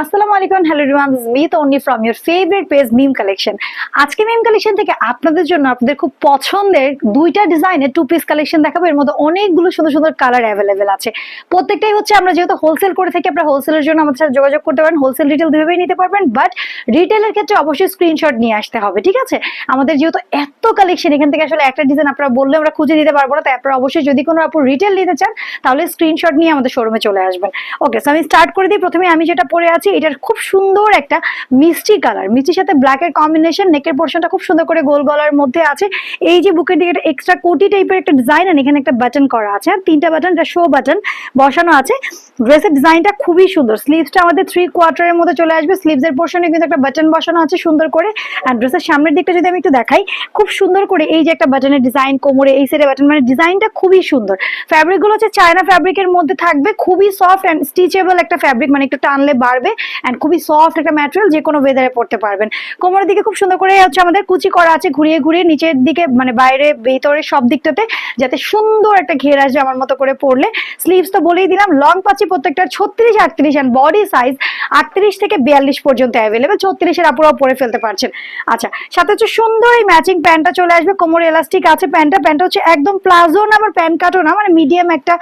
আসসালামু আলাইকুম hello Riwan me Tonni from your favourite page meme collection আজকে মিম কালেকশন থেকে আপনাদের জন্য আপনাদের খুব পছন্দের দুইটা ডিজাইনের টু পিস কালেকশন দেখাবো। এর মধ্যে অনেকগুলো সুন্দর সুন্দর কালার অ্যাভেলেবেল আছে। প্রত্যেকটাই হচ্ছে আমরা যেহেতু হোলসেল করে থাকি, আপনারা হোলসেলের জন্য আমাদের সাথে যোগাযোগ করতে পারেন। হোলসেল রিটেল দুইভাবেই নিতে পারবেন বাট রিটেলের ক্ষেত্রে অবশ্যই স্ক্রিনশট নিয়ে আসতে হবে, ঠিক আছে? আমাদের যেহেতু এত কালেকশন এখান থেকে আসলে একটা ডিজাইন আপনারা বললে আমরা খুঁজে দিতে পারব না, তাই আপনারা অবশ্যই যদি কোনো আপু রিটেল নিতে চান, তাহলে স্ক্রিনশট নিয়ে আমাদের শোরুমে চলে আসবেন। ওকে সো আমি স্টার্ট করে দিই। প্রথমে আমি যেটা পরে আছি এটার খুব সুন্দর একটা মিষ্টি কালার। মিষ্টির সাথে ব্ল্যাকের কম্বিনেশন নেকের পোর্শনটা খুব সুন্দর করে গোল গলার মধ্যে আছে। এই যে বুকের দিকে একটা এক্সট্রা কোটি টাইপের একটা ডিজাইন এখানে একটা বাটন করা আছে। তিনটা বাটন একটা শো বাটন বসানো আছে। ড্রেসের ডিজাইনটা খুবই সুন্দর। স্লিভসটা আমাদের থ্রি কোয়ার্টারের মধ্যে চলে আসবে। স্লিভসের পোর্শনে কিন্তু একটা বাটন বসানো আছে সুন্দর করে। আর ড্রেসের সামনের দিকটা যদি আমি একটু দেখাই, খুব সুন্দর করে এই যে একটা বাটনের ডিজাইন কোমরে এই সাইডে বাটন মানে ডিজাইনটা খুবই সুন্দর। ফ্যাব্রিকগুলো হচ্ছে চায়না ফ্যাব্রিকের মধ্যে থাকবে। খুবই সফট অ্যান্ড স্টিচেবল একটা ফ্যাব্রিক মানে একটু টানলে বাড়বে। অ্যান্ড খুবই সফট একটা ম্যাটেরিয়াল যে কোনো ওয়েদারে পড়তে পারবেন। কোমরের দিকে খুব সুন্দর করে হচ্ছে আমাদের কুচি করা আছে ঘুরিয়ে ঘুরিয়ে। নিচের দিকে মানে বাইরে, ভিতরে সব দিকটাতে, যাতে সুন্দর একটা ঘের আসবে আমার মতো করে পড়লে স্লিভস তো বলেই দিলাম লং পাচ্ছি প্রত্যেকটা ছত্রিশ, আটত্রিশ অ্যান্ড বডি সাইজ আটত্রিশ থেকে বিয়াল্লিশ পর্যন্ত অ্যাভেলেবেল ছত্রিশের আপুরাও পরে ফেলতে পারছেন। আচ্ছা সাথে হচ্ছে সুন্দর এই ম্যাচিং প্যান্টটা চলে আসবে। কোমরে এলাস্টিক আছে প্যান্টটা প্যান্টটা হচ্ছে একদম প্লাজো না, আবার প্যান্ট কাটও না মানে মিডিয়াম একটা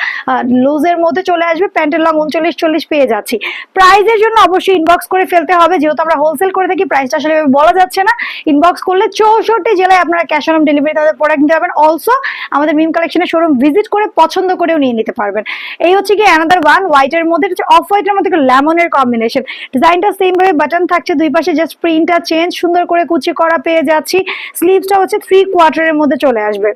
লুজের মধ্যে চলে আসবে। প্যান্টের লং উনচল্লিশ, চল্লিশ পেয়ে যাচ্ছি। প্রাইজের জন্য অবশ্যই ইনবক্স করে ফেলতে হবে। যেহেতু আমরা হোলসেল করে থাকি প্রাইসটা আসলে বলা যাচ্ছে না। ইনবক্স করলে চৌষট্টি জেলায় আপনারা ক্যাশ অন ডেলিভারি তাদের প্রোডাক্ট নিতে পারবেন। অলসো আমাদের মিম কালেকশনের শোরুম ভিজিট করে পছন্দ করেও নিয়ে নিতে পারবেন। এই হচ্ছে কি অ্যানাদার ওয়ান হোয়াইটের মধ্যে হচ্ছে অফ হোয়াইট এর মধ্যে লেমনের কম্বিনেশন ডিজাইনটা সেম ভাবে বাটন থাকছে দুই পাশে জাস্ট প্রিন্টটা চেঞ্জ সুন্দর করে কুচি করা পেয়ে যাচ্ছি। স্লিভসটা হচ্ছে থ্রি কোয়ার্টার এর মধ্যে চলে আসবে।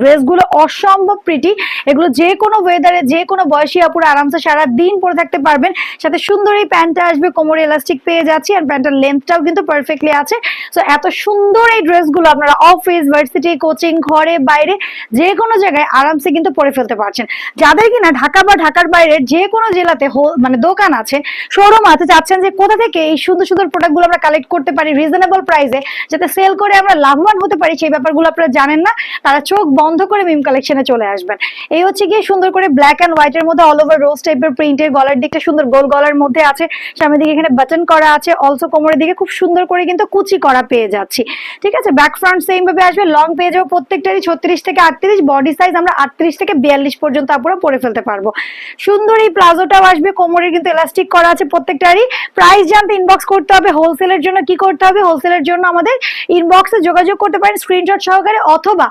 ড্রেসগুলো অসম্ভব প্রিটি এগুলো যে কোনো ওয়েদারে যে কোনো বয়সী আপুরা আরামসে সারা দিন পরে থাকতে পারবেন। সাথে সুন্দর এই প্যান্টটা আসবে, কোমরে এলাস্টিক পেয়ে যাচ্ছি আর প্যান্টের লেন্থটাও কিন্তু পারফেক্টলি আছে। সো এত সুন্দর এই ড্রেসগুলো আপনারা অফিস ভার্সিটি কোচিং ঘরে, বাইরে, যে কোনো জায়গায় আরামসে কিন্তু পরে ফেলতে পারছেন। যাদের কিনা ঢাকা বা ঢাকার বাইরে যে কোনো জেলাতে মানে দোকান আছে শোরুম আছে, চাচ্ছেন যে কোথা থেকে এই সুন্দর সুন্দর প্রোডাক্টগুলো আমরা কালেক্ট করতে পারি রিজনেবল প্রাইসে যাতে সেল করে আমরা লাভবান হতে পারি, সেই ব্যাপারগুলো আপনারা জানেন না। তারা চোখ বন্ধ করে মিম কালেকশনে চলে আসবেন। এই হচ্ছে গিয়ে সুন্দর করে ব্ল্যাক অ্যান্ড হোয়াইটের মধ্যে অল ওভার রোজ টাইপের প্রিন্টের গলার দিকটা সুন্দর গোল গলার মধ্যে আছে। সামনের দিকে এখানে বাটন করা আছে অলসো কোমরের দিকে খুব সুন্দর করে কিন্তু কুচি করা পেয়ে যাচ্ছি। ঠিক আছে? ব্যাক ফ্রন্ট সেম ভাবে আসবে লং পেয়ে যাব প্রত্যেকটারই ছত্রিশ থেকে আটত্রিশ বডি সাইজ আমরা আটত্রিশ থেকে বিয়াল্লিশ পর্যন্ত আপুরা পরে ফেলতে পারব। সুন্দর এই প্লাজোটাও আসবে কোমরে কিন্তু এলাস্টিক করা আছে প্রত্যেকটারই। প্রাইস জানতে ইনবক্স করতে হবে হোলসেলের জন্য কি করতে হবে? হোলসেলের জন্য আমাদের ইনবক্সে যোগাযোগ করতে পারেন স্ক্রিনশট সহকারে, অথবা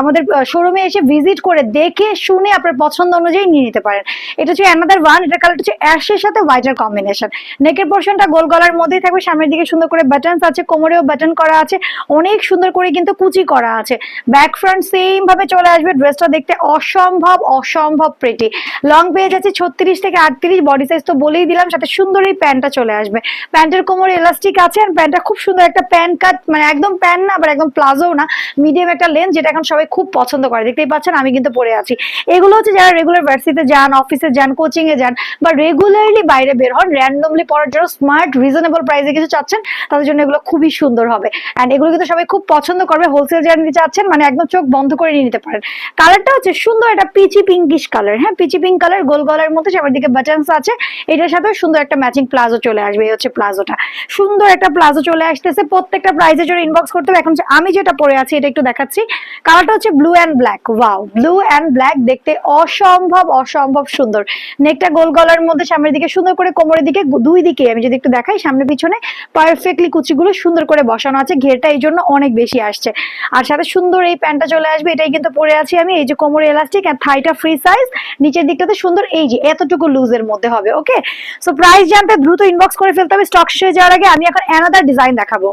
আমাদের শোরুমে এসে ভিজিট করে দেখে, শুনে আপনার পছন্দ অনুযায়ী নিয়ে নিতে পারেন। এটা হচ্ছে অ্যানাদার ওয়ান এটা কালার হচ্ছে অ্যাশের সাথে হোয়াইটের কম্বিনেশন নেকের পোর্শনটা গোল গলার মধ্যেই থাকবে, সামনের দিকে সুন্দর করে বাটনস আছে, কোমরেও বাটন করা আছে, অনেক সুন্দর করে কিন্তু কুচি করা আছে। ব্যাক ফ্রন্ট সেম ভাবে চলে আসবে ড্রেসটা দেখতে অসম্ভব অসম্ভব প্রেটি লং পেয়ে যাচ্ছে ছত্রিশ থেকে আটত্রিশ বডি সাইজ তো বলেই দিলাম, সাথে সুন্দর এই প্যান্টটা চলে আসবে। প্যান্টের কোমরে এলাস্টিক আছে আর প্যান্টটা খুব সুন্দর একটা প্যান্ট কাট মানে একদম প্যান্ট না, আবার একদম প্লাজো না মিডিয়াম একটা লেন্থ যেটা এখন সবাই খুব পছন্দ করে। দেখতেই পাচ্ছেন, আমি কিন্তু পরে আছি। এগুলো হচ্ছে যারা রেগুলার ভার্সিতে যান অফিসে যান কোচিং এ যান, বা রেগুলারলি বাইরে বের হন র্যান্ডমলি পড়ার জন্য স্মার্ট রিজনেবল প্রাইসে কিছু চাচ্ছেন, তাদের জন্য এগুলো খুবই সুন্দর হবে। এন্ড এগুলো কিন্তু সবাই খুব পছন্দ করবে হোলসেল যারা নিতে চাচ্ছেন মানে একদম চোখ বন্ধ করে নিয়ে নিতে পারেন। কালারটা হচ্ছে সুন্দর একটা পিচি পিঙ্কিশ কালার হ্যাঁ? পিচি পিঙ্ক কালার গোল গলার মধ্যে সবার দিকে বাটনস আছে। এটার সাথে সুন্দর একটা ম্যাচিং প্লাজো চলে আসবে, এই হচ্ছে প্লাজোটা সুন্দর একটা প্লাজো চলে আসতেছে, প্রত্যেকটা প্রাইজের জন্য ইনবক্স করতে হবে। এখন আমি যেটা পরে আছি, এটা একটু দেখাচ্ছি। কালারটা হচ্ছে blue and black wow blue and black দেখতে অসম্ভব অসম্ভব সুন্দর। নেকটা গোল গলার মধ্যে সামনের দিকে সুন্দর করে কোমরের দিকে দুই দিকে আমি যদি একটু দেখাই, সামনে পিছনে পারফেক্টলি কুচিগুলো সুন্দর করে বসানো আছে। ঘেরটা এই জন্য অনেক বেশি আসছে। আর সাথে সুন্দর এই প্যান্টটা চলে আসবে, এটাই কিন্তু পরে আছি আমি। এই যে কোমরে এলাস্টিক আর থাইটা ফ্রি সাইজ নিচের দিকটাতে সুন্দর। এই যে এতটুকু লুজের মধ্যে হবে ওকে সো প্রাইস জানতে দ্রুত ইনবক্স করে ফেলতে হবে। স্টক শেষ হয়ে যাওয়ার আগে আমি এখন অ্যানাদার ডিজাইন দেখাবো।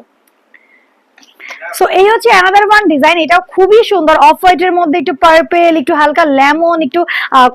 সো এই হচ্ছে অ্যানাদার ওয়ান ডিজাইন এটাও খুবই সুন্দর। অফ হোয়াইটের মধ্যে একটু পার্পেল একটু হালকা লেমন একটু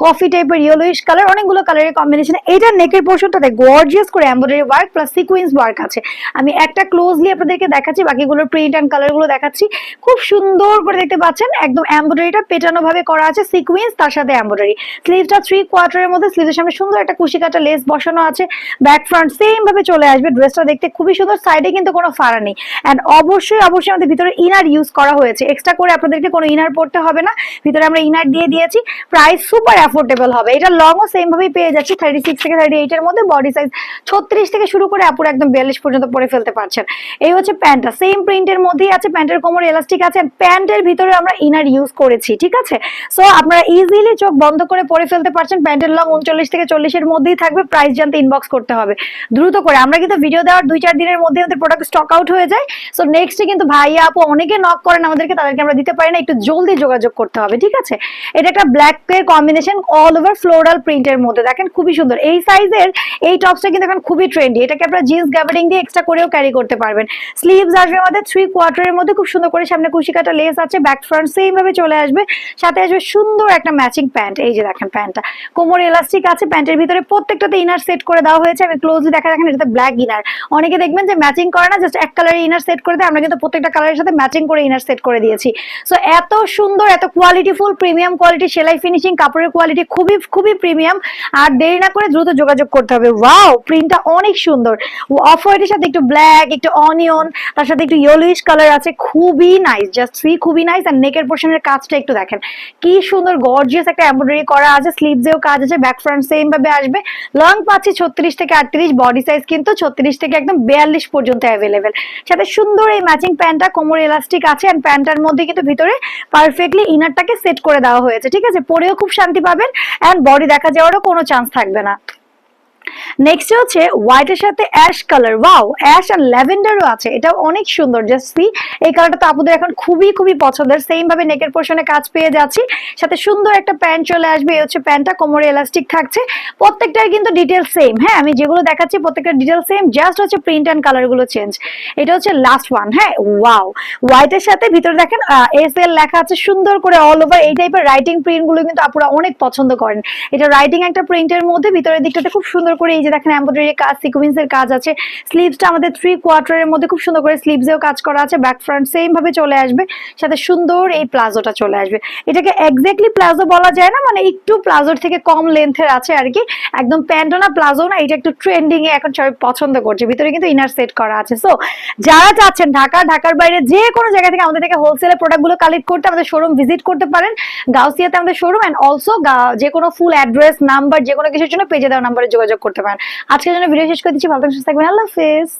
কফি টাইপের ইয়েলোইশ কালার অনেকগুলো কালারের কম্বিনেশন এটা নেকের পোর্শনটাতে গর্জিয়াস করে embroidery work plus sequence work আছে। আমি একটা ক্লোজলি আপনাদেরকে দেখাচ্ছি, বাকিগুলোর প্রিন্ট অ্যান্ড কালারগুলো দেখাচ্ছি। খুব সুন্দর করে দেখতে পাচ্ছেন, একদম এমব্রয়ডারিটা পেটানো ভাবে করা আছে সিকুয়েন্স তার সাথে এমব্রয়ডারি স্লিভটা থ্রি কোয়ার্টারের মধ্যে স্লিভের সামনে সুন্দর একটা কুশি কাটা লেস বসানো আছে। ব্যাক ফ্রন্ট সেম ভাবে চলে আসবে ড্রেসটা দেখতে খুবই সুন্দর সাইডে কিন্তু কোনো ফাড়া নেই। অ্যান্ড অবশ্যই অবশ্যই কম্বিনেশন আমাদের ভিতরে ইনার ইউজ করা হয়েছে। এক্সট্রা করে আপনাদেরকে কোনো ইনার পড়তে হবে না। ভিতরে আমরা ইনার দিয়ে দিয়েছি। প্রাইস সুপার অ্যাফোর্ডেবল হবে। এটা লংও সেম ভাবেই পেয়ে যাচ্ছি থার্টি সিক্স থেকে থার্টি এইট এর মধ্যে বডি সাইজ ছত্রিশ থেকে শুরু করে আপুর একদম বিয়াল্লিশ পর্যন্ত পরে ফেলতে পারছেন। এই হচ্ছে প্যান্টটা সেম প্রিন্টের মধ্যেই আছে। প্যান্টের কোমর এলাস্টিক আছে। প্যান্টের ভিতরে আমরা ইনার ইউজ করেছি, ঠিক আছে? সো আপনারা ইজিলি চোখ বন্ধ করে পরে ফেলতে পারছেন। প্যান্টের লং উনচল্লিশ থেকে চল্লিশের মধ্যেই থাকবে। প্রাইস জানতে ইনবক্স করতে হবে। দ্রুত করে। আমরা কিন্তু ভিডিও দেওয়ার দুই চার দিনের মধ্যে আমাদের প্রোডাক্ট স্টক আউট হয়ে যায়। সো নেক্সটে কিন্তু ভাইয়া, আপু অনেকে নক করেন, আমাদেরকে তাদেরকে আমরা দিতে পারি না, একটু জলদি যোগাযোগ করতে হবে, ঠিক আছে? এটা একটা ব্ল্যাক এর কম্বিনেশন অল ওভার ফ্লোরাল প্রিন্টের মধ্যে। দেখেন খুবই সুন্দর। এই সাইজের এই টপসটা কিন্তু এখন খুবই ট্রেন্ডি এটাকে আপনারা জিন্স গ্যাবার্ডিং দিয়ে এক্সট্রা করেও ক্যারি করতে পারবেন। স্লিভস আসবে আমাদের থ্রি কোয়ার্টারের মধ্যে। খুব সুন্দর করে সামনে কুশি কাটা লেস আছে ব্যাক ফ্রন্ট সেম ভাবে চলে আসবে। সাথে আসবে সুন্দর একটা ম্যাচিং প্যান্ট এই যে দেখেন প্যান্টটা কোমর এলাস্টিক আছে প্যান্টের ভিতরে প্রত্যেকটাতে ইনার সেট করে দেওয়া হয়েছে। আমি ক্লোজলি দেখা, দেখেন এটাতে ব্ল্যাক ইনার অনেকে দেখবেন যে ম্যাচিং করে না জাস্ট এক কালারের ইনার সেট করে দেয়। আমরা কিন্তু প্রত্যেকটা কালারের সাথে ম্যাচিং করে ইনার সেট করে দিয়েছি। সো এত সুন্দর, এত কোয়ালিটিফুল প্রিমিয়াম কোয়ালিটি সেলাই ফিনিশিং কাপড়ের কোয়ালিটি খুবই খুবই প্রিমিয়াম আর দেরি না করে দ্রুত যোগাযোগ করতে হবে। ওয়াও প্রিন্টটা অনেক সুন্দর। অফ হোয়াইটের সাথে একটু ব্ল্যাক একটু অনিয়ন তার সাথে একটু ইয়েলোইশ কালার আছে। খুবই নাইস জাস্ট সি খুবই নাইস আর নেকের পোর্শনের কাজটা একটু দেখেন। কি সুন্দর গর্জিয়াস একটা এমব্রয়ডারি করা আছে। স্লিভসেও কাজ আছে ব্যাক ফ্রন্ট সেম ভাবে আসবে। লং পাচ্ছি ছত্রিশ থেকে আটত্রিশ বডি সাইজ কিন্তু ছত্রিশ থেকে একদম বিয়াল্লিশ পর্যন্ত অ্যাভেলেবেল সাথে সুন্দর এই ম্যাচিং প্যান্টটা, কোমর এলাস্টিক আছে অ্যান্ড প্যান্টটার মধ্যে কিন্তু ভিতরে পারফেক্টলি ইনারটাকে সেট করে দেওয়া হয়েছে, ঠিক আছে? পরেও খুব শান্তি পাবেন অ্যান্ড বডি দেখা যাওয়ারও কোনো চান্স থাকবে না। নেক্সট হচ্ছে হোয়াইটের সাথে অ্যাশ কালার ওয়াও অ্যাশ আর ল্যাভেন্ডারও আছে। এটা অনেক সুন্দর জাস্ট সি এই কালারটা তো আপনাদের এখন খুবই খুবই পছন্দের। সেম ভাবে নেকের পোর্শনে কাজ পেয়ে যাচ্ছি। সাথে সুন্দর একটা প্যান্ট চলে আসবে। এই হচ্ছে প্যান্টটা কোমরে এলাস্টিক থাকছে। প্রত্যেকটার কিন্তু ডিটেল সেম হ্যাঁ আমি যেগুলো দেখাচ্ছি প্রত্যেকটা ডিটেল সেম জাস্ট হচ্ছে প্রিন্ট অ্যান্ড কালারগুলো চেঞ্জ এটা হচ্ছে লাস্ট ওয়ান হ্যাঁ? ওয়াও হোয়াইটের সাথে ভিতরে দেখেন এস এল লেখা আছে সুন্দর করে অল ওভার এই টাইপের রাইটিং প্রিন্টগুলো কিন্তু আপুরা অনেক পছন্দ করেন। এটা রাইটিং একটা প্রিন্টের মধ্যে ভিতরের দিকটাতে খুব সুন্দর করে এই যে দেখেন এমব্রয়ডারি কাজ সিকোয়েন্সের কাজ আছে। স্লিভসটা আমাদের থ্রি কোয়ার্টারের মধ্যে খুব সুন্দর করে স্লিভসেও কাজ করা আছে। ব্যাক ফ্রন্ট সেম ভাবে চলে আসবে। সাথে সুন্দর এই প্লাজোটা চলে আসবে। এটাকে এক্স্যাক্টলি প্লাজো বলা যায় না মানে একটু প্লাজোর থেকে কম লেন্থের আছে আর কি। একদম প্যান্টও না প্লাজো না, এটা একটু ট্রেন্ডিং এ এখন সবাই পছন্দ করছে। ভিতরে কিন্তু ইনার সেট করা আছে। সো যারা চাচ্ছেন ঢাকা, ঢাকার বাইরে যে কোনো জায়গা থেকে আমাদের থেকে হোলসেলে প্রোডাক্টগুলো কালেক্ট করতে আমাদের শোরুম ভিজিট করতে পারেন। গাউসিয়াতে আমাদের শোরুম অ্যান্ড অলসো যে কোনো ফুল অ্যাড্রেস নাম্বার যে কোনো কিছুর জন্য পেজে দেওয়া নাম্বারে যোগাযোগ করতে পারেন। আজকের জন্য ভিডিও শেষ করে দিচ্ছি। ভালো থাকবেন। আল্লাহ হাফেজ।